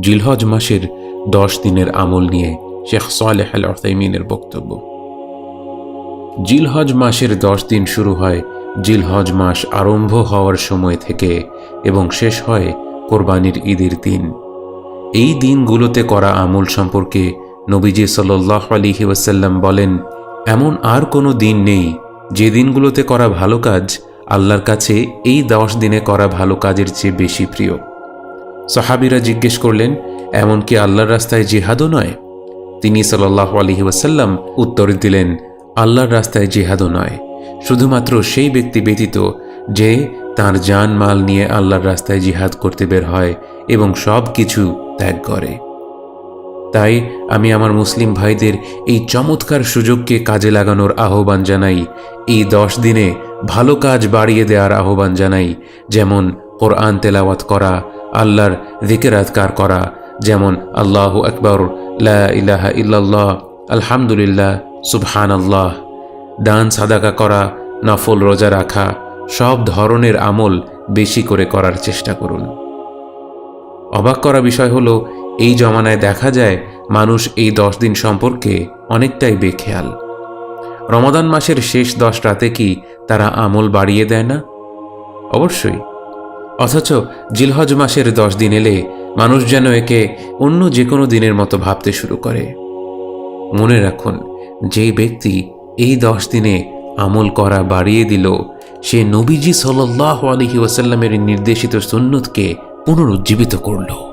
জিলহজ মাসের দশ দিনের আমল নিয়ে শেখ সালেহ আল অসাইমিনের বক্তব্য। জিলহজ মাসের দশ দিন শুরু হয় জিলহজ মাস আরম্ভ হওয়ার সময় থেকে এবং শেষ হয় কোরবানির ঈদের দিন। এই দিনগুলোতে করা আমল সম্পর্কে নবীজি সাল্লাহ আলিহি ওয়াসাল্লাম বলেন, এমন আর কোনো দিন নেই যে দিনগুলোতে করা ভালো কাজ আল্লাহর কাছে এই দশ দিনে করা ভালো কাজের চেয়ে বেশি প্রিয়। সাহাবিরা জিজ্ঞেস করলেন, এমনকি আল্লাহর রাস্তায় জিহাদও নয়? তিনি সাল্লাহ আলহি ওয়াসাল্লাম উত্তর দিলেন, আল্লাহর রাস্তায় জিহাদও নয়। শুধুমাত্র সেই ব্যক্তি ব্যতীত যে তার জান মাল নিয়ে আল্লাহর রাস্তায় জিহাদ করতে বের হয় এবং সব কিছু ত্যাগ করে। তাই আমি আমার মুসলিম ভাইদের এই চমৎকার সুযোগকে কাজে লাগানোর আহ্বান জানাই, এই দশ দিনে ভালো কাজ বাড়িয়ে দেওয়ার আহ্বান জানাই, যেমন কোরআন তেলাওয়াত করা আল্লাহর জিকেরাতকার করা, যেমন আল্লাহ আকবর ইলাহা ইল্লাল্লাহ, আলহামদুলিল্লাহ সুবহান আল্লাহ দান সাদাকা করা, নফল রোজা রাখা, সব ধরনের আমল বেশি করে করার চেষ্টা করুন। অবাক করা বিষয় হলো, এই জমানায় দেখা যায় মানুষ এই দশ দিন সম্পর্কে অনেকটাই বেখেয়াল। রমাদান মাসের শেষ দশ রাতে কি তারা আমল বাড়িয়ে দেয় না? অবশ্যই। অথচ জিলহজ মাসের দশ দিন এলে মানুষ যেন একে অন্য যে কোনো দিনের মতো ভাবতে শুরু করে। মনে রাখুন যে ব্যক্তি এই দশ দিনে আমল করা বাড়িয়ে দিল, সে নবীজি সাল্লাহ আলহি ওয়াসাল্লামের নির্দেশিত সুন্নতকে পুনরুজ্জীবিত করল।